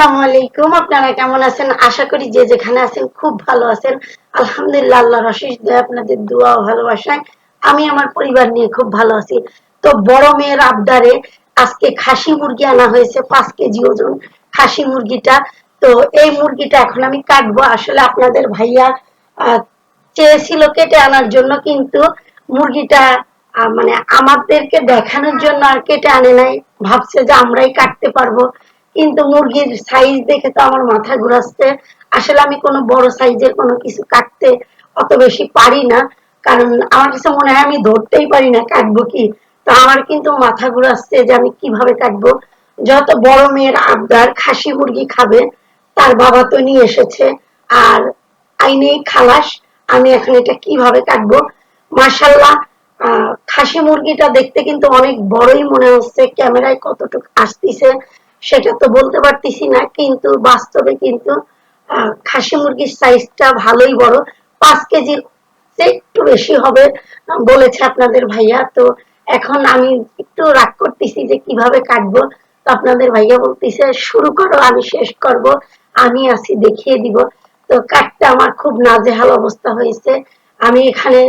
আসসালামু আলাইকুম। আপনারা কেমন আছেন? আশা করি যে যেখানে আছেন খুব ভালো আছেন। আলহামদুলিল্লাহ, আল্লাহর অশেষ দয়া, আপনাদের দোয়া ভালোবাসায় আমি আমার পরিবার নিয়ে খুব ভালো আছি। তো বড় মেয়ের আবদারে আজকে খাসি মুরগি আনা হয়েছে, পাঁচ কেজি ওজন খাসি মুরগিটা। তো এই মুরগিটা এখন আমি কাটবো। আসলে আপনাদের ভাইয়া চেয়েছিল কেটে আনার জন্য, কিন্তু মুরগিটা মানে আমাদেরকে দেখানোর জন্য আর কেটে আনে নাই। ভাবছে যে আমরাই কাটতে পারব। কিন্তু মুরগির সাইজ দেখে তো আমার মাথা ঘুরাচ্ছে। আসলে আমি কোনো বড় সাইজের কোনো কিছু কাটতে অত বেশি পারি না। কারণ আমার কাছে মনে হয় আমি ধরতেই পারি না কাটবো কি। তো আমার কিন্তু মাথা ঘুরাচ্ছে যে আমি কীভাবে কাটবো। যত বড় মেয়ের আবদার খাসি মুরগি খাবে তার বাবা তো নিয়ে এসেছে। আর আইনেই খালাস আমি এখন এটা কীভাবে কাটবো? মাশাল্লাহ আহ, খাসি মুরগিটা দেখতে কিন্তু অনেক বড়ই মনে হচ্ছে। ক্যামেরায় কতটুকু আসতেছে। সেটা তো বলতে পারতেছি না, কিন্তু বাস্তবে কিন্তু খাসি মুরগির সাইজটা ভালোই বড়। পাঁচ কেজির একটু বেশি হবে বলেছে আপনাদের ভাইয়া। তো এখন আমি একটু রাগ করতেছি যে কীভাবে কাটবো। তো আপনাদের ভাইয়া বলতেছে, শুরু করো, আমি শেষ করব, আমি আছি, দেখিয়ে দিব। তো কাটতে আমার খুব নাজেহাল অবস্থা হয়েছে। আমি এখানে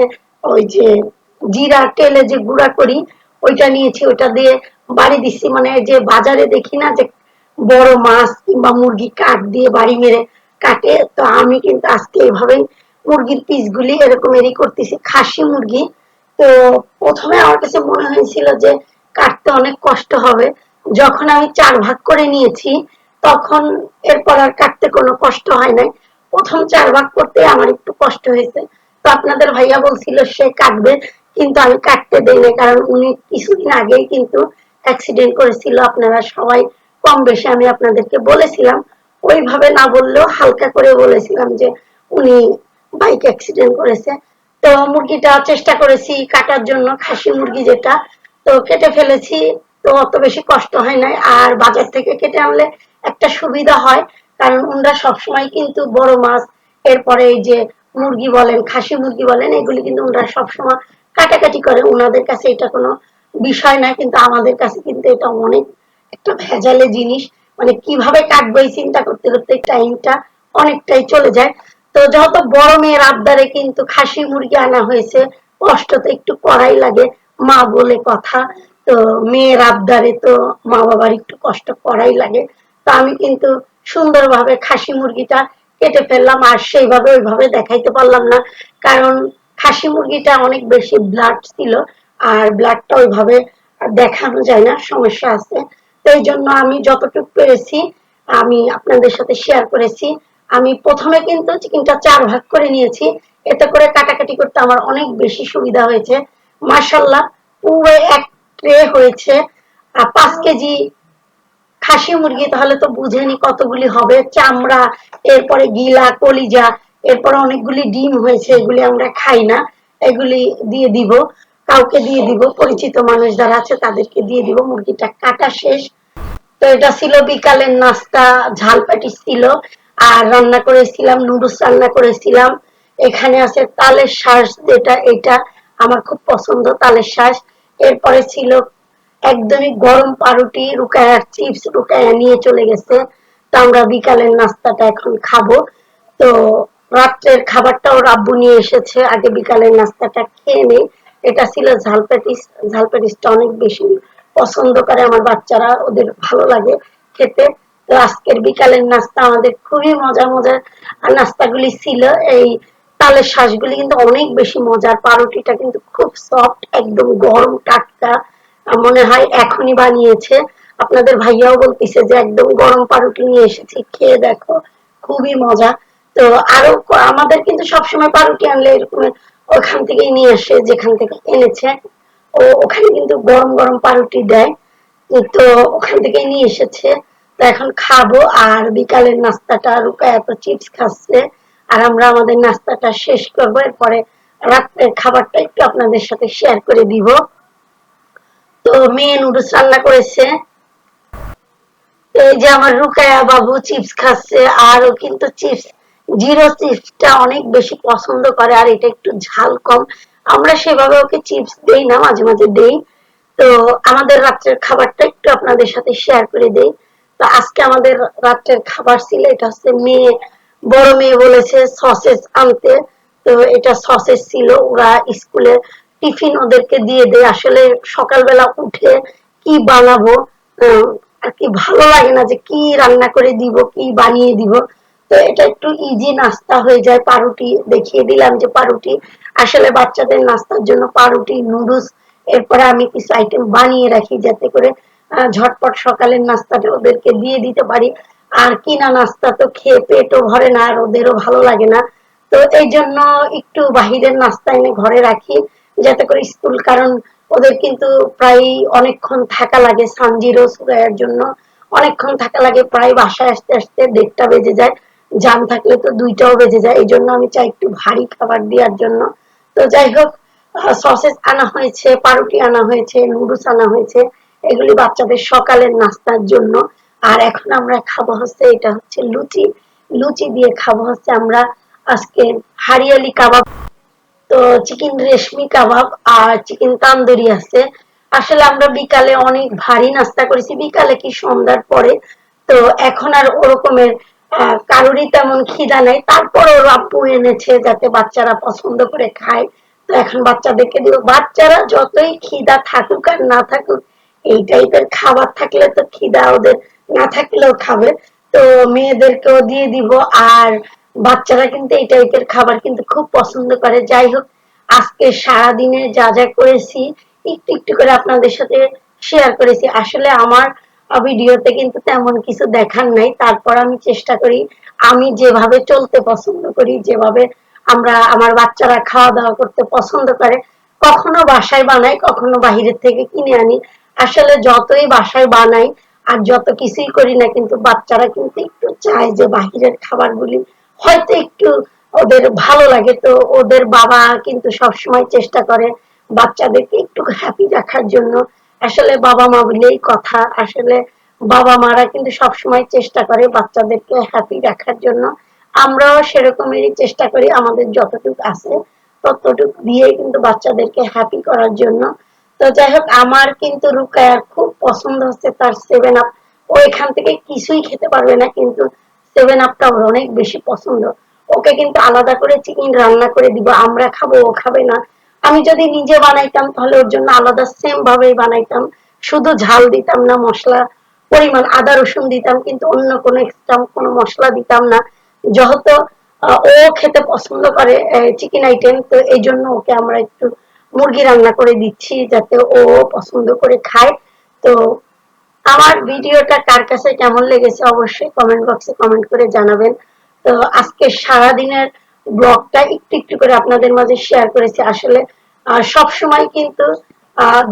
ওই যে জিরা, তেলে যে গুঁড়া করি, ওইটা নিয়েছি ওটা দিয়ে বাড়ি দিচ্ছি মানে যে বাজারে দেখি না যে বড় মাছ কিংবা মুরগি কাঠ দিয়ে বাড়ি মেরে কাটে, তো আমি কিন্তু আজকে এভাবেই মুরগির পিসগুলি এরকমেরই করতেছি, খাসি মুরগি। তো প্রথমে আমার কাছে মনে হয়েছিল যে কাটতে অনেক কষ্ট হবে। যখন আমি চার ভাগ করে নিয়েছি, তখন এরপর আর কাটতে কোনো কষ্ট হয় নাই। প্রথম চার ভাগ করতে আমার একটু কষ্ট হয়েছে। তো আপনাদের ভাইয়া বলছিল সে কাটবে, কিন্তু আমি কাটতে দেই কারণ উনি কিছুদিন আগেই কিন্তু অ্যাক্সিডেন্ট করেছিল, আপনারা সবাই কম বেশি আমি আপনাদেরকে বলেছিলাম। ওইভাবে না বললেও হালকা করে বলেছিলাম যে উনি বাইক অ্যাক্সিডেন্ট করেছে। তো মুরগিটা চেষ্টা করেছি কাটার জন্য, খাসি মুরগি যেটা। তো কেটে ফেলেছি, তো অত বেশি কষ্ট হয় নাই। আর বাজার থেকে কেটে আনলে একটা সুবিধা হয়, কারণ ওনারা সবসময় কিন্তু বড় মাছ। এরপরে এই যে মুরগি বলেন, খাসি মুরগি বলেন, এগুলি কিন্তু ওনারা সবসময় কাটাকাটি করে। ওনাদের কাছে এটা কোনো বিষয় না, কিন্তু আমাদের কাছে কিন্তু এটা অনেক একটা ভেজালে জিনিস। মানে কীভাবে কাটবো এই চিন্তা করতে করতে টাইমটা অনেকটাই চলে যায়। তো যত বড় মেয়ের আবদারে কিন্তু খাসি মুরগি আনা হয়েছে, কষ্ট তো একটু করাই লাগে, মা বলে কথা। তো মেয়ের আবদারে তো মা বাবার একটু কষ্ট করাই লাগে। তো আমি কিন্তু সুন্দরভাবে খাসি মুরগিটা কেটে ফেললাম, আর সেইভাবে ওইভাবে দেখাইতে পারলাম না। কারণ খাসি মুরগিটা অনেক বেশি ব্লাড ছিল আর ব্লাডটা ওইভাবে দেখানো যায় না, সমস্যা আছে। এই জন্য আমি যতটুকু পেরেছি, আমি আপনাদের সাথে শেয়ার করেছি। আমি প্রথমে কিন্তু চিকেনটা চার ভাগ করে নিয়েছি। এতে করে কাটাকাটি করতে আমার অনেক বেশি সুবিধা হয়েছে। মার্শাল্লাহ পুরো এক ট্রে হয়েছে। পাঁচ কেজি খাসি মুরগি তাহলে তো বুঝেনি কতগুলি হবে। চামড়া, এরপরে গিলা, কলিজা, এরপরে অনেকগুলি ডিম হয়েছে, এগুলি আমরা খাই না। এগুলি দিয়ে দিব। কাউকে দিয়ে দিব, পরিচিত মানুষ যারা আছে তাদেরকে দিয়ে দিব, মুরগিটা কাটা শেষ। তো এটা ছিল বিকালের নাস্তা, ঝাল প্যাটিস ছিল, আর রান্না করেছিলাম, নুডলস রান্না করেছিলাম। এখানে আছে তালের শ্বাস যেটা এটা আমার খুব পছন্দ, তালের শ্বাস এরপরে ছিল একদমই গরম পাউরুটি রুকায়ার চিপস, রুকায়া নিয়ে চলে গেছে। তো আমরা বিকালের নাস্তাটা এখন খাব। তো রাত্রের খাবারটাও রাব্বু নিয়ে এসেছে, আগে বিকালের নাস্তাটা খেয়ে নেই। এটা ছিল ঝাল প্যাটিস ঝাল প্যাটিসটা অনেক বেশি পছন্দ করে আমার বাচ্চারা, ওদের ভালো লাগে খেতে। তো আজকের বিকালের নাস্তা আমাদের খুবই মজা মজার নাস্তাগুলি ছিল। এই তালের শ্বাসগুলি কিন্তু অনেক বেশি মজার, পাউরুটিটা কিন্তু খুব সফট একদম গরম টাটকা মনে হয় এখনই বানিয়েছে। আপনাদের ভাইয়াও বলতেছে যে একদম গরম পাউরুটি নিয়ে এসেছি, খেয়ে দেখো, খুবই মজা। তো আরও আমাদের কিন্তু সবসময় পাউরুটি আনলে এরকম ওখান থেকেই নিয়ে আসে যেখান থেকে এনেছে, ও ওখানে কিন্তু গরম গরম পাউরুটি দেয়। তো ওখান থেকেই নিয়ে এসেছে। তো এখন খাব আর বিকালের নাস্তাটা রুকায় এত চিপস খাচ্ছে। আর আমরা আমাদের নাস্তাটা শেষ করব। এরপরে রাত্রের খাবারটা একটু আপনাদের সাথে শেয়ার করে দিব। তো মেয়ে নুডলস রান্না করেছে। এই যে আমার রুকায়া বাবু চিপস খাচ্ছে। আর ও কিন্তু চিপস জিরো চিপসটা অনেক বেশি পছন্দ করে, আর এটা একটু ঝাল কম। আমরা সেভাবে ওকে চিপস দেই না, মাঝে মাঝে দেই। তো আমাদের রাত্রের খাবারটা একটু আপনাদের সাথে শেয়ার করে দেই। তো আজকে আমাদের রাত্রের খাবার ছিল, এটা হচ্ছে মেয়ে, বড় মেয়ে বলেছে সসেজ আনতে। তো এটা সসেজ ছিল, ওরা স্কুলে টিফিন ওদেরকে দিয়ে দেয়। আসলে সকালবেলা উঠে কি বানাবো আর কি ভালো লাগে না যে কি রান্না করে দিব, কি বানিয়ে দিব। তো এটা একটু ইজি নাস্তা হয়ে যায়, পাউরুটি, দেখিয়ে দিলাম যে পাউরুটি। আসলে বাচ্চাদের নাস্তার জন্য পাউরুটি, নুডলস, এরপরে আমি কিছু আইটেম বানিয়ে রাখি যাতে করে ঝটপট সকালের নাস্তাটা ওদেরকে দিয়ে দিতে পারি। আর কিনা নাস্তা তো খেয়ে পেটও ভরে না আর ওদেরও ভালো লাগে না। তো এই জন্য একটু বাহিরের নাস্তা এনে ঘরে রাখি, যাতে করে স্কুল কারণ ওদের কিন্তু প্রায় অনেকক্ষণ থাকা লাগে, সানজিরো সুরাইয়ের জন্য। অনেকক্ষণ থাকা লাগে, প্রায় বাসায় আসতে আসতে দেড়টা বেজে যায়। জাম থাকলে তো দুইটাও বেজে যায়। এই জন্য আমি চাই একটু ভারী খাবার দেওয়ার জন্য। তো যাই হোক সসেস আনা হয়েছে, পাউরুটি আনা হয়েছে, নুডলস আনা হয়েছে। এগুলি বাচ্চাদের সকালের নাস্তার জন্য। আর এখন আমরা খাব হচ্ছে, এটা হচ্ছে লুচি। লুচি দিয়ে খাব হচ্ছে আমরা আজকে হারিয়ালি কাবাব। তো চিকেন রেশমি কাবাব আর চিকেন তান্দুরি আছে। আসলে আমরা বিকালে অনেক ভারী নাস্তা করেছি। বিকালে কি সন্ধ্যার পরে। তো এখন আর ওরকমের কারোরই তেমন খিদা নেই। ওর আব্বু এনেছে যাতে বাচ্চারা পছন্দ করে খায়। তো এখন বাচ্চাদেরকে দিব। বাচ্চারা যতই খিদা থাকুক আর না থাকুক, এই টাইপের খাবার থাকলে তো খিদা ওদের না থাকলেও খাবে। তো মেয়েদেরকেও দিয়ে দিব। আর বাচ্চারা কিন্তু এই টাইপের খাবার কিন্তু খুব পছন্দ করে। যাই হোক, আজকে সারাদিনে যা যা করেছি, একটু একটু করে আপনাদের সাথে শেয়ার করেছি। আসলে আমার ভিডিওতে কিন্তু তেমন কিছু দেখার নাই। তারপর আমি চেষ্টা করি, আমি যেভাবে চলতে পছন্দ করি, যেভাবে আমরা, আমার বাচ্চারা খাওয়া দাওয়া করতে পছন্দ করে, কখনো বাসায় বানাই, কখনো বাহিরের থেকে কিনে আনি। আসলে যতই বাসায় বানাই আর যত কিছুই করি না কিন্তু বাচ্চারা কিন্তু একটু চায় যে বাহিরের খাবারগুলি হয়তো একটু ওদের ভালো লাগে। তো ওদের বাবা কিন্তু সবসময় চেষ্টা করে বাচ্চাদেরকে একটু হ্যাপি রাখার জন্য। আসলে বাবা মা বলেই কথা। আসলে বাবা মারা কিন্তু সবসময় চেষ্টা করে বাচ্চাদেরকে হ্যাপি রাখার জন্য। আমরাও সেরকমেরই চেষ্টা করি, আমাদের যতটুকু আছে ততটুকু দিয়ে কিন্তু বাচ্চাদেরকে হ্যাপি করার জন্য। তো যাই হোক, আমার কিন্তু রুকায়ার খুব পছন্দ হচ্ছে তার সেভেন আপ ও এখান থেকে কিছুই খেতে পারবে না, কিন্তু সেভেন আপটা ওর অনেক বেশি পছন্দ। ওকে কিন্তু আলাদা করে চিকেন রান্না করে দিব, আমরা খাব, ও খাবে না। আমি যদি নিজে বানাইতাম, তাহলে ওর জন্য আলাদা সেম ভাবেই বানাইতাম। শুধু ঝাল দিতাম না, মশলা, পরিমাণ আদা, রসুন দিতাম, কিন্তু অন্য কোনো এক্সট্রা কোনো মশলা দিতাম না। যেহেতু ও খেতে পছন্দ করে চিকেন আইটেম তো এই জন্য ওকে আমরা একটু মুরগি রান্না করে দিচ্ছি, যাতে ও পছন্দ করে খায়। তো আমার ভিডিওটা কার কাছে কেমন লেগেছে অবশ্যই কমেন্ট বক্সে কমেন্ট করে জানাবেন। তো আজকে সারাদিনের ব্লগটা একটু একটু করে আপনাদের মাঝে শেয়ার করেছি। আসলে সব সময় কিন্তু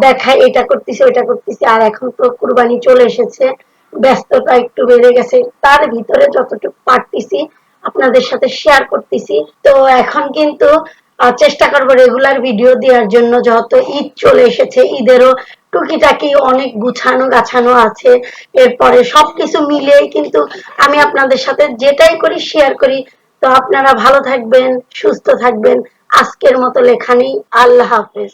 দেখায় এটা করতেছি, ওইটা করতেছি, আর এখন তো কুরবানি চলে এসেছে, ব্যস্ততা একটু বেড়ে গেছে, তার ভিতরে যতটুকু পারতেছি, আপনাদের সাথে শেয়ার করতেছি। তো এখন কিন্তু চেষ্টা করব রেগুলার ভিডিও দেওয়ার জন্য যত ঈদ চলে এসেছে, ঈদেরও টুকিটাকি অনেক গুছানো গাছানো আছে, এরপরে সবকিছু মিলিয়ে কিন্তু আমি আপনাদের সাথে যেটাই করি শেয়ার করি। তো আপনারা ভালো থাকবেন, সুস্থ থাকবেন। আজকের মতো লেখা নেই। আল্লাহ হাফেজ।